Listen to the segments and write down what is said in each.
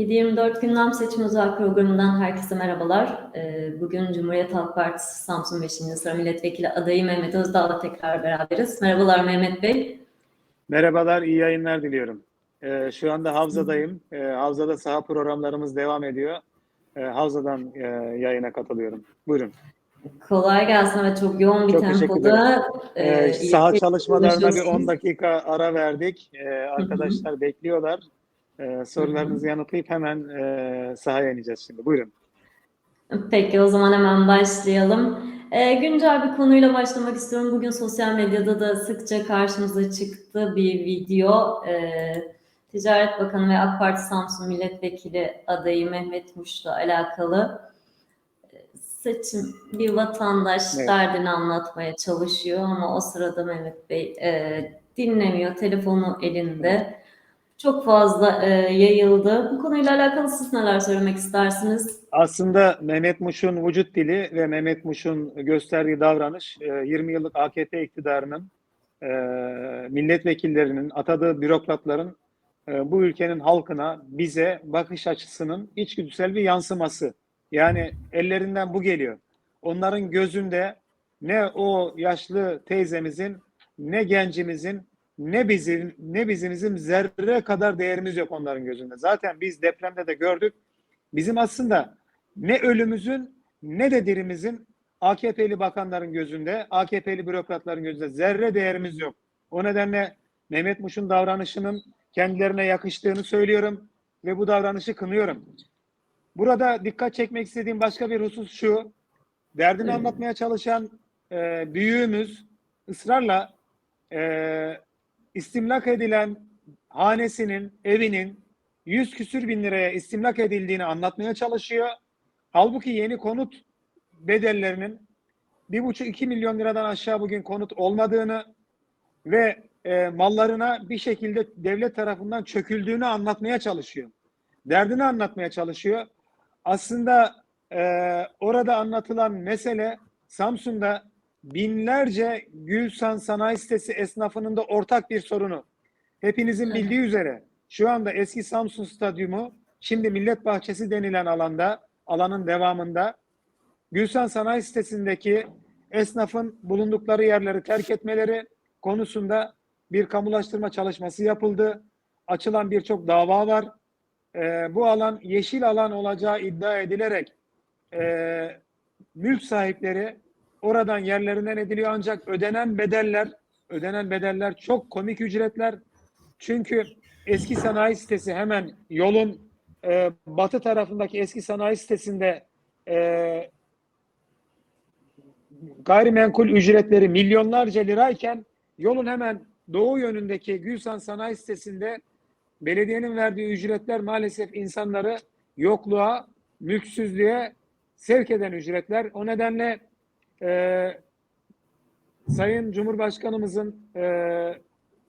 7-24 gündem seçim özel programından herkese merhabalar. Ee, Bugün Cumhuriyet Halk Partisi Samsun 5. Sıra Milletvekili adayı Mehmet Özdağ'la tekrar beraberiz. Merhabalar Mehmet Bey. Merhabalar, iyi yayınlar diliyorum. Ee, şu anda Havza'dayım. Ee, Havza'da saha programlarımız devam ediyor. Ee, Havza'dan e, yayına katılıyorum. Buyurun. Kolay gelsin ve çok yoğun bir Çok tempoda. Ee, e, saha iyi çalışmalarına bir konuşuyorsunuz. 10 dakika ara verdik. Ee, arkadaşlar bekliyorlar. Ee, sorularınızı yanıtlayıp hemen e, sahaya ineceğiz şimdi. Buyurun. Peki o zaman hemen başlayalım. Ee, güncel bir konuyla başlamak istiyorum. Bugün sosyal medyada da sıkça karşımıza çıktı bir video. Ee, Ticaret Bakanı ve AK Parti Samsun Milletvekili adayı Mehmet Muş'la alakalı Ee, seçim bir vatandaş Evet. derdini anlatmaya çalışıyor ama o sırada Mehmet Bey e, dinlemiyor, telefonu elinde. Çok fazla e, yayıldı. Bu konuyla alakalı siz neler söylemek istersiniz? Aslında Mehmet Muş'un vücut dili ve Mehmet Muş'un gösterdiği davranış e, 20 yıllık AKP iktidarının e, milletvekillerinin, atadığı bürokratların e, bu ülkenin halkına, bize bakış açısının içgüdüsel bir yansıması. Yani ellerinden bu geliyor. Onların gözünde ne o yaşlı teyzemizin, ne gencimizin, ne bizim, ne bizimizin zerre kadar değerimiz yok onların gözünde. Zaten biz depremde de gördük. Bizim aslında ne ölümüzün ne de dirimizin AKP'li bakanların gözünde, AKP'li bürokratların gözünde zerre değerimiz yok. O nedenle Mehmet Muş'un davranışının kendilerine yakıştığını söylüyorum ve bu davranışı kınıyorum. Burada dikkat çekmek istediğim başka bir husus şu. Derdini anlatmaya çalışan e, büyüğümüz ısrarla e, istimlak edilen hanesinin, evinin 100 küsür bin liraya istimlak edildiğini anlatmaya çalışıyor. Halbuki yeni konut bedellerinin 1,5-2 milyon liradan aşağı bugün konut olmadığını ve e, mallarına bir şekilde devlet tarafından çöküldüğünü anlatmaya çalışıyor. Derdini anlatmaya çalışıyor. Aslında e, orada anlatılan mesele Samsun'da binlerce Gülsan Sanayi Sitesi esnafının da ortak bir sorunu. Hepinizin bildiği üzere şu anda eski Samsun Stadyumu şimdi Millet Bahçesi denilen alanda, alanın devamında Gülsan Sanayi Sitesi'ndeki esnafın bulundukları yerleri terk etmeleri konusunda bir kamulaştırma çalışması yapıldı. Açılan birçok dava var. Ee, bu alan yeşil alan olacağı iddia edilerek e, mülk sahipleri oradan yerlerinden ediliyor ancak ödenen bedeller ödenen bedeller çok komik ücretler. Çünkü eski sanayi sitesi hemen yolun e, batı tarafındaki eski sanayi sitesinde e, gayrimenkul ücretleri milyonlarca lirayken yolun hemen doğu yönündeki Gülsan Sanayi Sitesi'nde belediyenin verdiği ücretler maalesef insanları yokluğa, mülksüzlüğe sevk eden ücretler. O nedenle e, Sayın Cumhurbaşkanımızın e,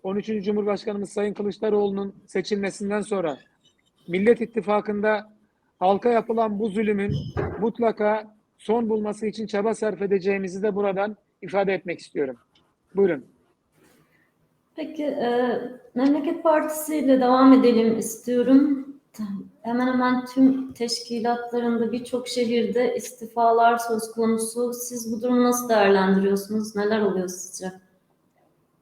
13. Cumhurbaşkanımız Sayın Kılıçdaroğlu'nun seçilmesinden sonra Millet İttifakı'nda halka yapılan bu zulümün mutlaka son bulması için çaba sarf edeceğimizi de buradan ifade etmek istiyorum. Buyurun. Peki, e, Memleket Partisi ile devam edelim istiyorum. Hemen hemen tüm teşkilatlarında birçok şehirde istifalar söz konusu. Siz bu durumu nasıl değerlendiriyorsunuz? Neler oluyor sizce?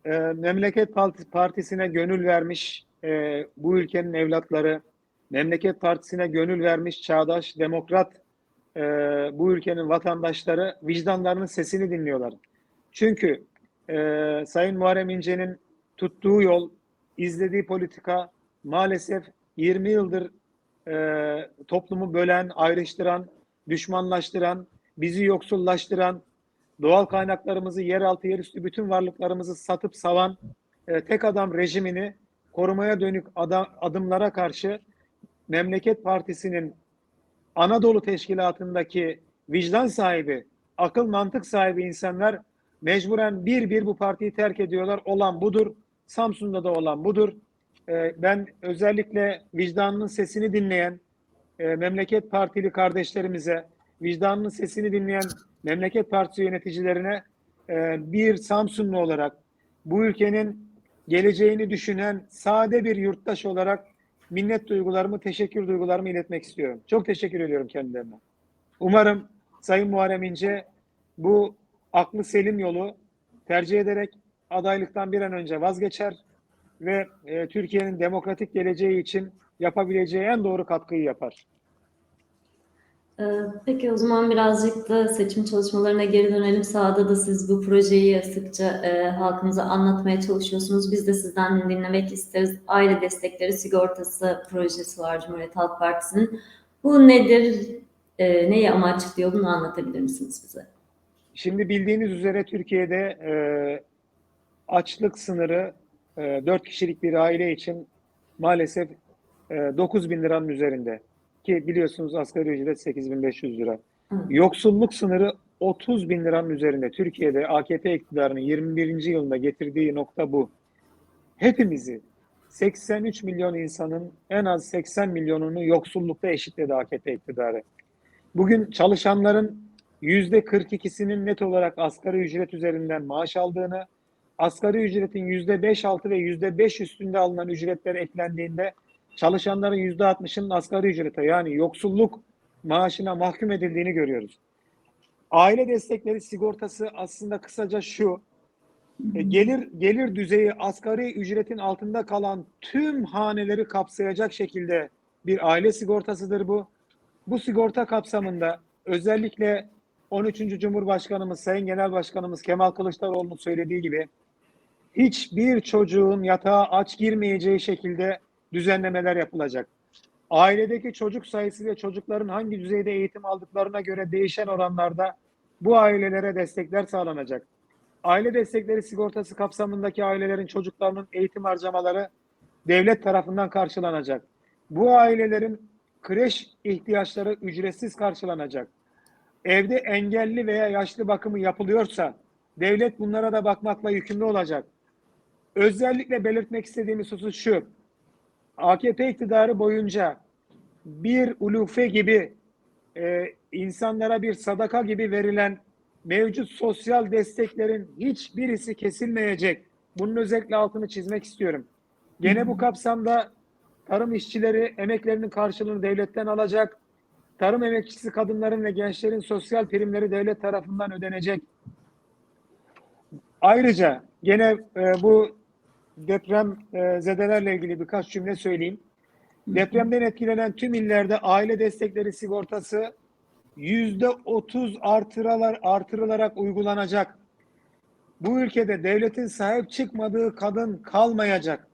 e, Memleket Parti- Partisi'ne gönül vermiş e, bu ülkenin evlatları, Memleket Partisi'ne gönül vermiş çağdaş, demokrat e, bu ülkenin vatandaşları vicdanlarının sesini dinliyorlar. Çünkü e, Sayın Muharrem İnce'nin tuttuğu yol, izlediği politika maalesef 20 yıldır e, toplumu bölen, ayrıştıran, düşmanlaştıran, bizi yoksullaştıran, doğal kaynaklarımızı, yeraltı, yerüstü bütün varlıklarımızı satıp savan e, tek adam rejimini korumaya dönük ada- adımlara karşı Memleket Partisi'nin Anadolu Teşkilatı'ndaki vicdan sahibi, akıl mantık sahibi insanlar mecburen bir bir bu partiyi terk ediyorlar. Olan budur. Samsun'da da olan budur. E, ben özellikle vicdanının sesini dinleyen e, Memleket Partili kardeşlerimize, vicdanının sesini dinleyen Memleket Partisi yöneticilerine e, bir Samsunlu olarak bu ülkenin geleceğini düşünen sade bir yurttaş olarak minnet duygularımı, teşekkür duygularımı iletmek istiyorum. Çok teşekkür ediyorum kendilerine. Umarım Sayın Muharrem İnce bu aklı selim yolu tercih ederek adaylıktan bir an önce vazgeçer ve e, Türkiye'nin demokratik geleceği için yapabileceği en doğru katkıyı yapar. Ee, Peki o zaman birazcık da seçim çalışmalarına geri dönelim. Sahada da siz bu projeyi sıkça e, halkımıza anlatmaya çalışıyorsunuz. Biz de sizden dinlemek isteriz. Aile destekleri sigortası projesi var Cumhuriyet Halk Partisi'nin. Bu nedir? E, neyi amaçlıyor? Bunu anlatabilir misiniz bize? Şimdi bildiğiniz üzere Türkiye'de e, açlık sınırı e, 4 kişilik bir aile için maalesef e, 9 bin liranın üzerinde. Ki biliyorsunuz asgari ücret 8500 lira. Yoksulluk sınırı 30 bin liranın üzerinde. Türkiye'de AKP iktidarının 21. yılında getirdiği nokta bu. Hepimizi 83 milyon insanın en az 80 milyonunu yoksullukta eşitledi AKP iktidarı. Bugün çalışanların yüzde 42'sinin net olarak asgari ücret üzerinden maaş aldığını, asgari ücretin yüzde 5 altı ve yüzde 5 üstünde alınan ücretler eklendiğinde çalışanların yüzde 60'ının asgari ücrete yani yoksulluk maaşına mahkum edildiğini görüyoruz. Aile destekleri sigortası aslında kısaca şu, e, gelir gelir düzeyi asgari ücretin altında kalan tüm haneleri kapsayacak şekilde bir aile sigortasıdır bu. Bu sigorta kapsamında özellikle 13. Cumhurbaşkanımız Sayın Genel Başkanımız Kemal Kılıçdaroğlu'nun söylediği gibi hiçbir çocuğun yatağa aç girmeyeceği şekilde düzenlemeler yapılacak. Ailedeki çocuk sayısı ve çocukların hangi düzeyde eğitim aldıklarına göre değişen oranlarda bu ailelere destekler sağlanacak. Aile destekleri sigortası kapsamındaki ailelerin çocuklarının eğitim harcamaları devlet tarafından karşılanacak. Bu ailelerin kreş ihtiyaçları ücretsiz karşılanacak. Evde engelli veya yaşlı bakımı yapılıyorsa devlet bunlara da bakmakla yükümlü olacak. Özellikle belirtmek istediğimiz husus şu. AKP iktidarı boyunca bir ulufe gibi e, insanlara bir sadaka gibi verilen mevcut sosyal desteklerin hiçbirisi kesilmeyecek. Bunun özellikle altını çizmek istiyorum. Gene bu kapsamda tarım işçileri emeklerinin karşılığını devletten alacak. Tarım emekçisi kadınların ve gençlerin sosyal primleri devlet tarafından ödenecek. Ayrıca gene e, bu deprem e, zedelerle ilgili birkaç cümle söyleyeyim. Depremden etkilenen tüm illerde aile destekleri sigortası yüzde otuz artırılar, artırılarak uygulanacak. Bu ülkede devletin sahip çıkmadığı kadın kalmayacak.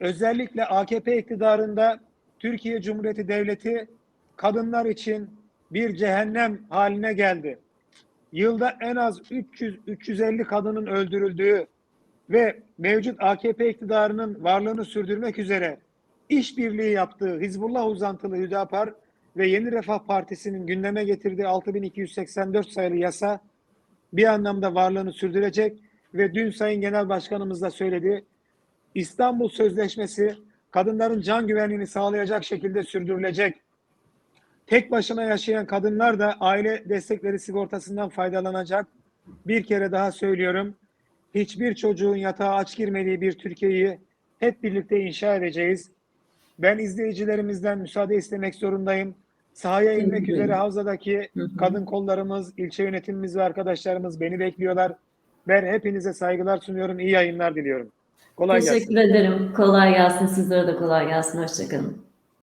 Özellikle AKP iktidarında Türkiye Cumhuriyeti Devleti kadınlar için bir cehennem haline geldi. Yılda en az 300-350 kadının öldürüldüğü ve mevcut AKP iktidarının varlığını sürdürmek üzere işbirliği yaptığı Hizbullah uzantılı Hüdapar ve Yeni Refah Partisi'nin gündeme getirdiği 6284 sayılı yasa bir anlamda varlığını sürdürecek ve dün Sayın Genel Başkanımız da söyledi. İstanbul Sözleşmesi kadınların can güvenliğini sağlayacak şekilde sürdürülecek. Tek başına yaşayan kadınlar da aile destekleri sigortasından faydalanacak. Bir kere daha söylüyorum. Hiçbir çocuğun yatağa aç girmediği bir Türkiye'yi hep birlikte inşa edeceğiz. Ben izleyicilerimizden müsaade istemek zorundayım. Sahaya inmek üzere Havza'daki Hı hı. kadın kollarımız, ilçe yönetimimiz ve arkadaşlarımız beni bekliyorlar. Ben hepinize saygılar sunuyorum. İyi yayınlar diliyorum. Kolay gelsin. Teşekkür ederim. Kolay gelsin. Sizlere de kolay gelsin. Hoşçakalın.